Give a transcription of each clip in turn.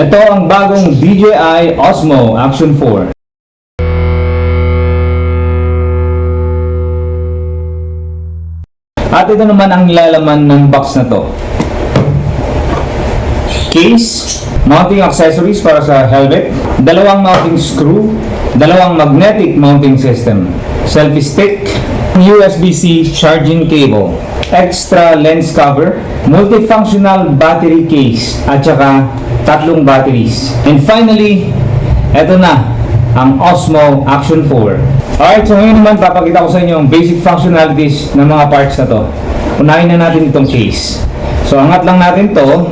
Ito ang bagong DJI Osmo Action 4. At ito naman ang nilalaman ng box na to. Case, mounting accessories para sa helmet, dalawang mounting screw, dalawang magnetic mounting system, selfie stick, USB-C charging cable, extra lens cover, multifunctional battery case, at saka tatlong batteries. And finally, eto na, ang Osmo Action 4. Alright, so ngayon naman papakita ko sa inyo ang basic functionalities ng mga parts na to. Unahin na natin itong case. So angat lang natin to,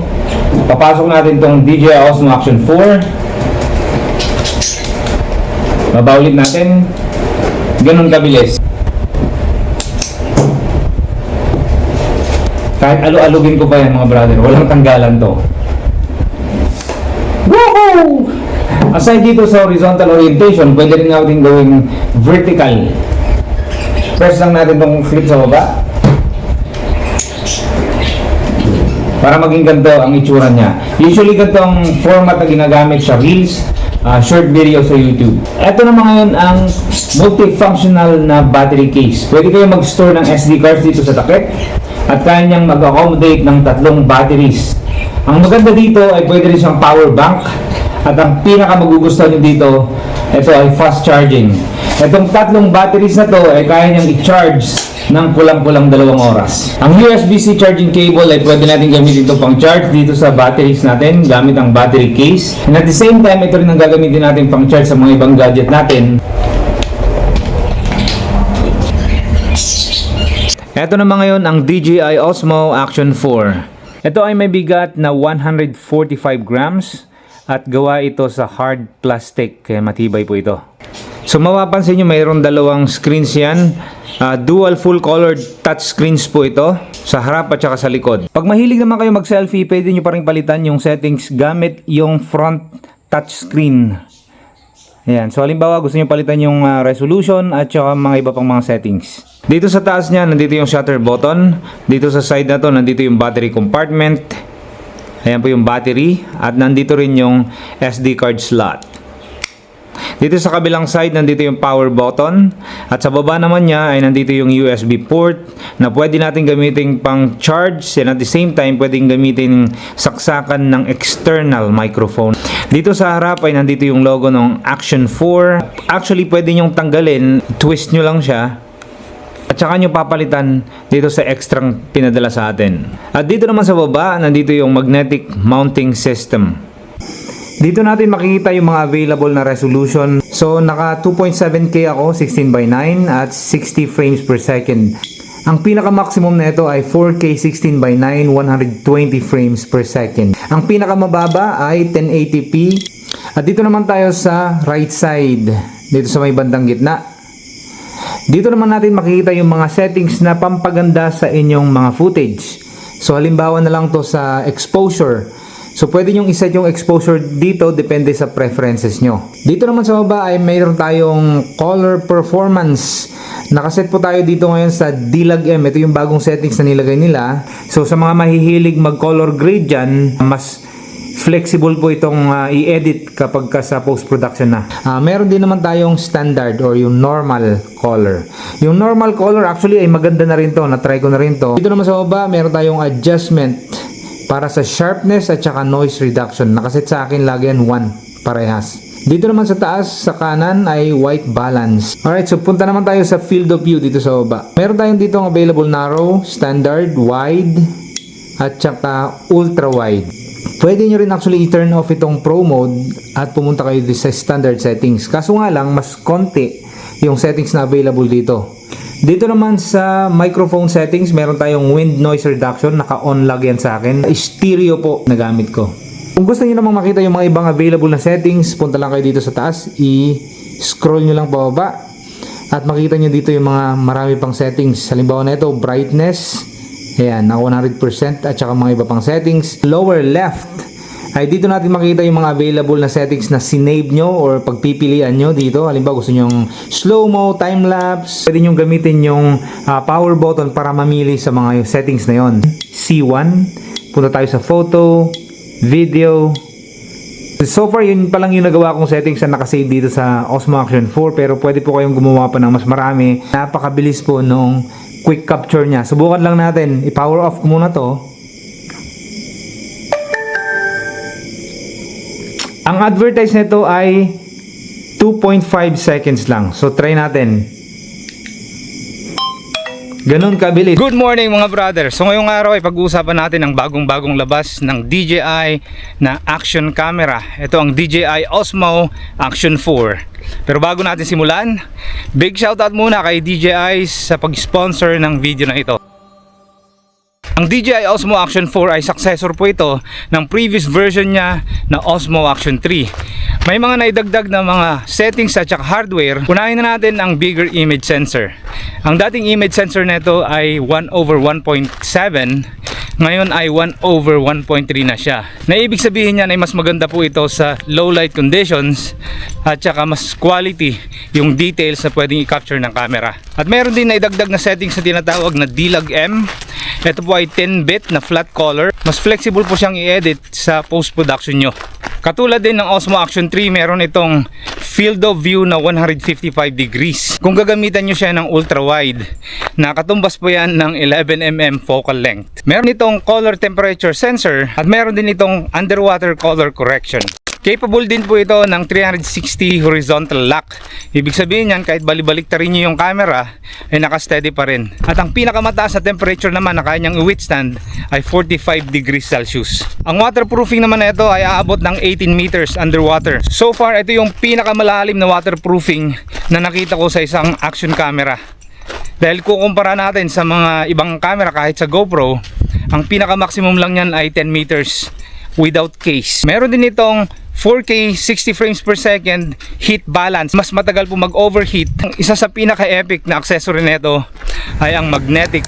papasok natin itong DJI Osmo Action 4. Babaulit natin, ganun kabilis. Kahit alu-alugin ko pa yan mga brother, walang tanggalan to. Woohoo! Aside dito sa horizontal orientation, pwede rin natin gawing vertical. Press lang natin itong clip sa baba. Para maging ganito ang itsura niya. Usually ganito ang format na ginagamit sa Reels, ah, short video sa YouTube. Ito naman ngayon ang multifunctional na battery case. Pwede kayo mag-store ng SD cards dito sa takip at kaya niyang mag-accommodate ng tatlong batteries. Ang maganda dito ay pwede rin siyang power bank at ang pinaka magugustuhan nyo dito, ito ay fast charging. Itong tatlong batteries na to ay kaya niyang i-charge ng kulang-kulang dalawang oras. Ang USB-C charging cable ay pwede natin gamitin ito pang charge dito sa batteries natin gamit ang battery case. And at the same time, ito rin ang gagamitin natin pang charge sa mga ibang gadget natin. Ito naman ngayon ang DJI Osmo Action 4. Ito ay may bigat na 145 grams at gawa ito sa hard plastic kaya matibay po ito. So mapapansin nyo mayroon dalawang screens yan. Ah, dual full colored touch screens po ito sa harap at saka sa likod. Pag mahilig naman kayo mag-selfie, pwede nyo pa rin palitan yung settings gamit yung front touch screen. Ayan. So, halimbawa, gusto nyo palitan yung ah, resolution at saka mga iba pang mga settings. Dito sa taas niya, nandito yung shutter button. Dito sa side na to, nandito yung battery compartment. Ayan po yung battery. At nandito rin yung SD card slot. Dito sa kabilang side, nandito yung power button. At sa baba naman niya ay nandito yung USB port na pwede natin gamitin pang charge and at the same time pwedeng gamitin saksakan ng external microphone. Dito sa harap ay nandito yung logo ng Action 4. Actually, pwede nyong tanggalin. Twist nyo lang siya. At saka nyo papalitan dito sa extrang pinadala sa atin. At dito naman sa baba, nandito yung magnetic mounting system. Dito natin makikita yung mga available na resolution. So, naka 2.7K ako, 16 by 9 at 60 frames per second. Ang pinaka-maximum na ito ay 4K 16 by 9, 120 frames per second. Ang pinaka-mababa ay 1080p. At dito naman tayo sa right side, dito sa may bandang gitna. Dito naman natin makikita yung mga settings na pampaganda sa inyong mga footage. So halimbawa na lang to sa exposure. So pwede nyo iset yung exposure dito depende sa preferences nyo. Dito naman sa baba ay mayroon tayong color performance. Nakaset po tayo dito ngayon sa Dilag M. Ito yung bagong settings na nilagay nila. So sa mga mahihilig mag color grade dyan, mas flexible po itong ah, i-edit kapag ka sa post-production na. Ah, meron din naman tayong standard or yung normal color. Yung normal color actually ay maganda na rin to. Na-try ko na rin to. Dito naman sa baba, meron tayong adjustment para sa sharpness at saka noise reduction. Nakaset sa akin lagi yan 1 parehas. Dito naman sa taas, sa kanan ay white balance. Alright, so punta naman tayo sa field of view dito sa baba. Meron tayong dito ang available narrow, standard, wide, at saka ultra wide. Pwede nyo rin actually i-turn off itong pro mode at pumunta kayo sa standard settings. Kaso nga lang, mas konti yung settings na available dito. Dito naman sa microphone settings, meron tayong wind noise reduction. Naka-on lag yan sa akin. Stereo po na gamit ko. Kung gusto niyo namang makita yung mga ibang available na settings, punta lang kayo dito sa taas. I-scroll nyo lang pababa. At makita nyo dito yung mga marami pang settings. Halimbawa na ito, brightness. Ayan, na 100% at saka mga iba pang settings. Lower left ay dito natin makita yung mga available na settings na sinave nyo or pagpipilian nyo dito. Halimbawa gusto nyo yung slow-mo, time-lapse. Pwede nyo gamitin yung ah, power button para mamili sa mga settings na yon. C1. Punta tayo sa photo, video, So far, yun pa lang yung nagawa kong settings na nakasave dito sa Osmo Action 4 pero pwede po kayong gumawa pa ng mas marami. Napakabilis po nung quick capture niya. Subukan lang natin. I-power off ko muna to. Ang advertise nito ay 2.5 seconds lang. So try natin. Ganun kabilis. Good morning mga brother. So ngayong araw ay pag-uusapan natin ang bagong-bagong labas ng DJI na action camera. Ito ang DJI Osmo Action 4. Pero bago natin simulan, big shoutout muna kay DJI sa pag-sponsor ng video na ito. Ang DJI Osmo Action 4 ay successor po ito ng previous version niya na Osmo Action 3. May mga naidagdag na mga settings at saka hardware. Unahin na natin ang bigger image sensor. Ang dating image sensor nito ay 1 over 1.7 ngayon ay 1 over 1.3 na siya. Na ibig sabihin niyan ay mas maganda po ito sa low light conditions at saka mas quality yung details na pwedeng i-capture ng camera. At meron din na idagdag na settings na tinatawag na D-Log M. Ito po ay 10-bit na flat color. Mas flexible po siyang i-edit sa post-production nyo. Katulad din ng Osmo Action 3, meron itong field of view na 155 degrees. Kung gagamitan nyo siya ng ultra wide, nakatumbas po yan ng 11mm focal length. Meron itong color temperature sensor at meron din itong underwater color correction. Capable din po ito ng 360 horizontal lock. Ibig sabihin yan, kahit balibalik rin nyo yung camera, ay nakasteady pa rin. At ang pinakamataas na temperature naman na kaya niyang i-withstand ay 45 degrees Celsius. Ang waterproofing naman na ito ay aabot ng 18 meters underwater. So far, ito yung pinakamalalim na waterproofing na nakita ko sa isang action camera. Dahil kukumpara natin sa mga ibang camera kahit sa GoPro, ang pinaka maximum lang yan ay 10 meters without case. Meron din itong 4K 60 frames per second heat balance. Mas matagal po mag-overheat. Ang Isa sa pinaka-epic na accessory nito ay ang magnetic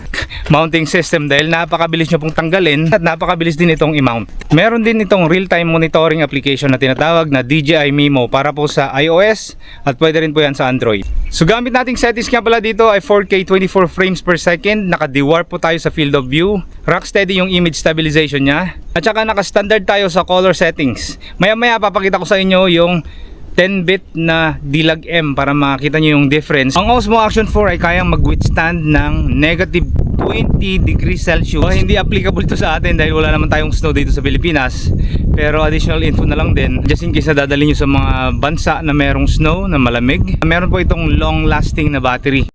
mounting system dahil napakabilis nyo pong tanggalin at napakabilis din itong i-mount. Meron din itong real-time monitoring application na tinatawag na DJI Mimo para po sa iOS at pwede rin po yan sa Android. So gamit nating settings nga pala dito ay 4K 24 frames per second. Naka-dewarp po tayo sa field of view. Rocksteady yung image stabilization niya. At saka naka-standard tayo sa color settings. Maya-maya papakita ko sa inyo yung 10-bit na D-Log M para makita nyo yung difference. Ang Osmo Action 4 ay kayang mag-withstand ng negative 20 degrees Celsius. Oh, hindi applicable to sa atin dahil wala naman tayong snow dito sa Pilipinas. Pero additional info na lang din just in case na dadalhin nyo sa mga bansa na merong snow na malamig. Meron po itong long lasting na battery.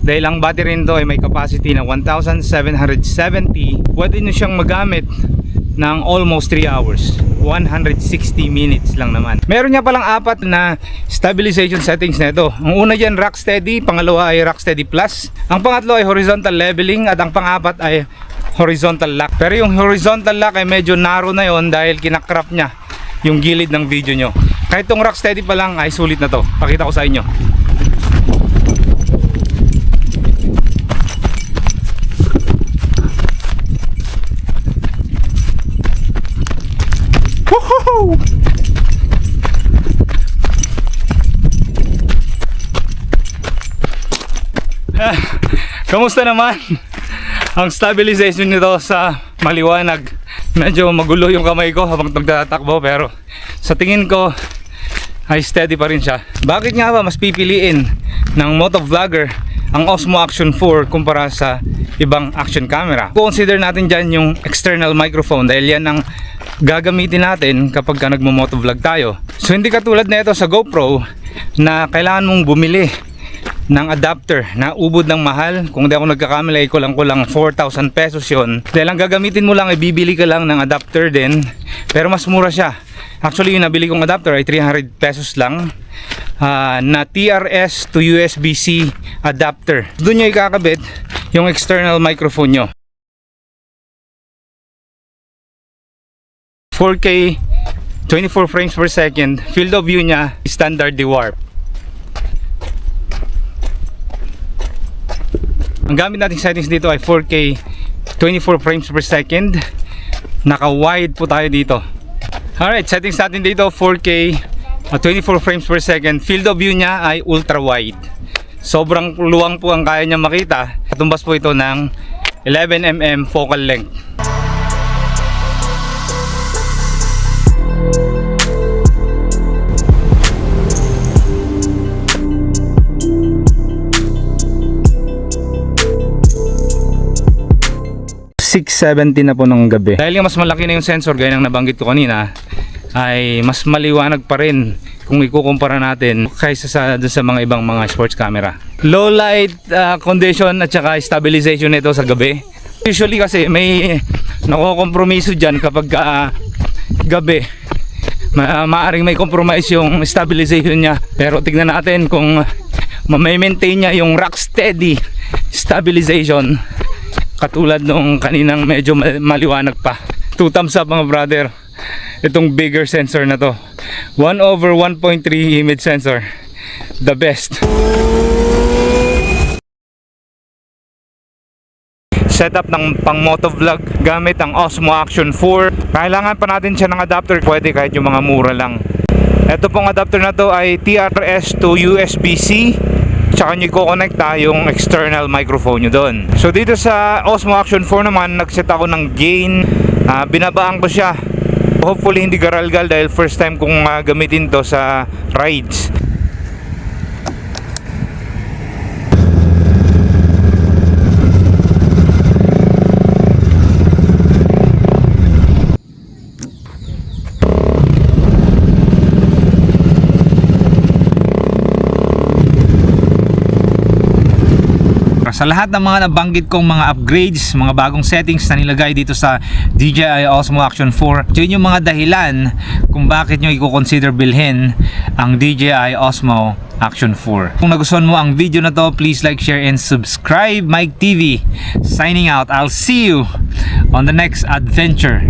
Dahil ang battery nito ay may capacity na 1,770 pwede nyo siyang magamit ng almost 3 hours. 160 minutes lang naman. Meron niya palang apat na stabilization settings nito. Ang una dyan rock steady pangalawa ay rock steady plus. Ang pangatlo ay horizontal leveling at ang pangapat ay horizontal lock. Pero yung horizontal lock ay medyo narrow na yon dahil kinakrap niya yung gilid ng video nyo. Kahit tong rock steady pa lang ay sulit na to. Pakita ko sa inyo Woohoo! Ah, Kamusta naman? Ang stabilization nito sa maliwanag. Medyo magulo yung kamay ko habang nagtatakbo pero sa tingin ko ay steady pa rin siya. Bakit nga ba mas pipiliin ng motovlogger ang Osmo Action 4 kumpara sa ibang action camera? Consider natin dyan yung external microphone dahil yan ang gagamitin natin kapag ka nagmo-motovlog tayo. So hindi katulad na ito sa GoPro na kailangan mong bumili ng adapter na ubod ng mahal. Kung di ako nagkakamali, kulang-kulang 4,000 pesos yon. Dahil ang gagamitin mo lang ay bibili ka lang ng adapter din. Pero mas mura siya. Actually, yung nabili kong adapter ay 300 pesos lang. Ah, na TRS to USB-C adapter. Doon nyo ikakabit yung external microphone nyo. 4K 24 frames per second field of view niya standard dewarp ang gamit nating settings dito ay 4K 24 frames per second naka wide po tayo dito alright settings natin dito 4K uh, Ah, 24 frames per second. Field of view niya ay ultra wide. Sobrang luwang po ang kaya niya makita. Tumbas po ito ng 11mm focal length. Six seventy na po ng gabi. Dahil yung mas malaki na yung sensor, gaya ng nabanggit ko kanina, ay mas maliwanag pa rin kung ikukumpara natin kaysa sa, sa mga ibang mga sports camera. Low light ah, condition at saka stabilization nito sa gabi. Usually kasi may nakokompromiso dyan kapag ah, gabi. Ma maaring may compromise yung stabilization niya. Pero tignan natin kung ma-maintain niya yung rock steady stabilization katulad nung kaninang medyo ma- maliwanag pa. Two thumbs up mga brother. Itong bigger sensor na to. 1 over 1.3 image sensor. The best. setup ng pang motovlog gamit ang Osmo Action 4 kailangan pa natin siya ng adapter. Pwede kahit yung mga mura lang. Ito pong adapter na to ay TRS to USB-C tsaka nyo i-connect yung external microphone nyo doon. So dito sa Osmo Action 4 naman nagset ako ng gain. Ah, binabaan ko siya hopefully hindi garalgal dahil first time kong ah, gamitin to sa rides Sa lahat ng mga nabanggit kong mga upgrades, mga bagong settings na nilagay dito sa DJI Osmo Action 4, yun yung mga dahilan kung bakit nyo i-consider bilhin ang DJI Osmo Action 4. Kung nagustuhan mo ang video na to, please like, share, and subscribe Mike TV. Signing out. I'll see you on the next adventure.